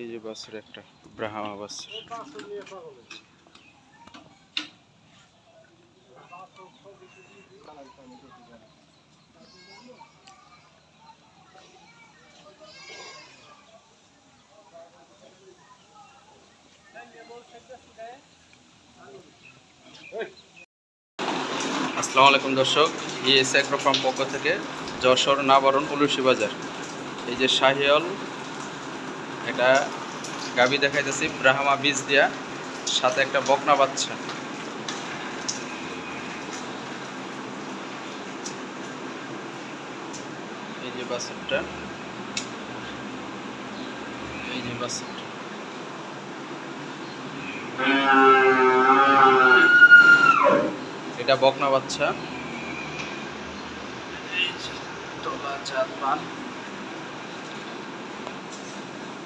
এই যে বাছুর একটা ব্রাহ্মা বাছুর আসসালামু আলাইকুম দর্শক ইএস অ্যাগ্রো পক্ষ থেকে যশোর নাবরণ উলুসি বাজার। এই যে শাহিয়ল এটা গাবি দেখাইতেছি, ব্রাহ্মা বীজ দিয়া সাথে একটা বকনা বাচ্চা। এই যে এই যে এটা বকনা বাচ্চা। তলা চাঁদ পান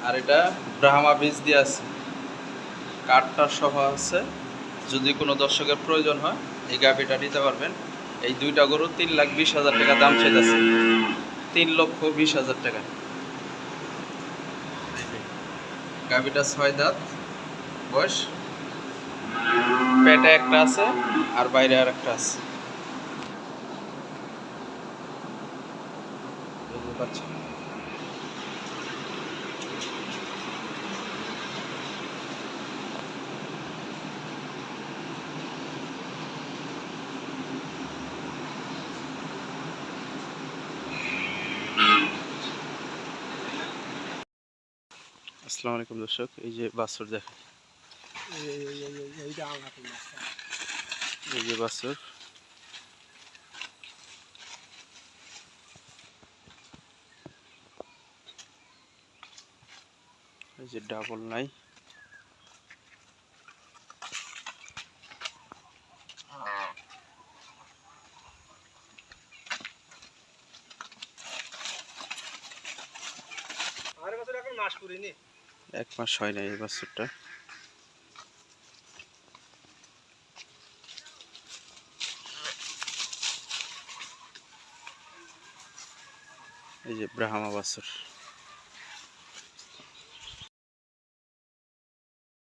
আর এটা ব্রাহ্মা বীজ দিয়ে আছে। কাঠটা সহ আছে। যদি কোনো দর্শকের প্রয়োজন হয়, এই গাভিটা নিতে পারবেন। এই দুইটা গরু তিন লাখ বিশ হাজার টাকা দাম চাইতেছে। তিন লক্ষ বিশ হাজার টাকা। গাভিটা ছয় দাঁত বয়স। পেটে একটা আছে আর বাইরে আর একটা আছে। বুঝতে পারছি আসসালামু আলাইকুম দর্শক, এই যে বাছুর দেখেন। এই যে এই যে ডাবল নাই। এখন মাস করিনি এক মাস হয় নাই এই বাছুরটা। এই যে ব্রাহ্মা বাছুর।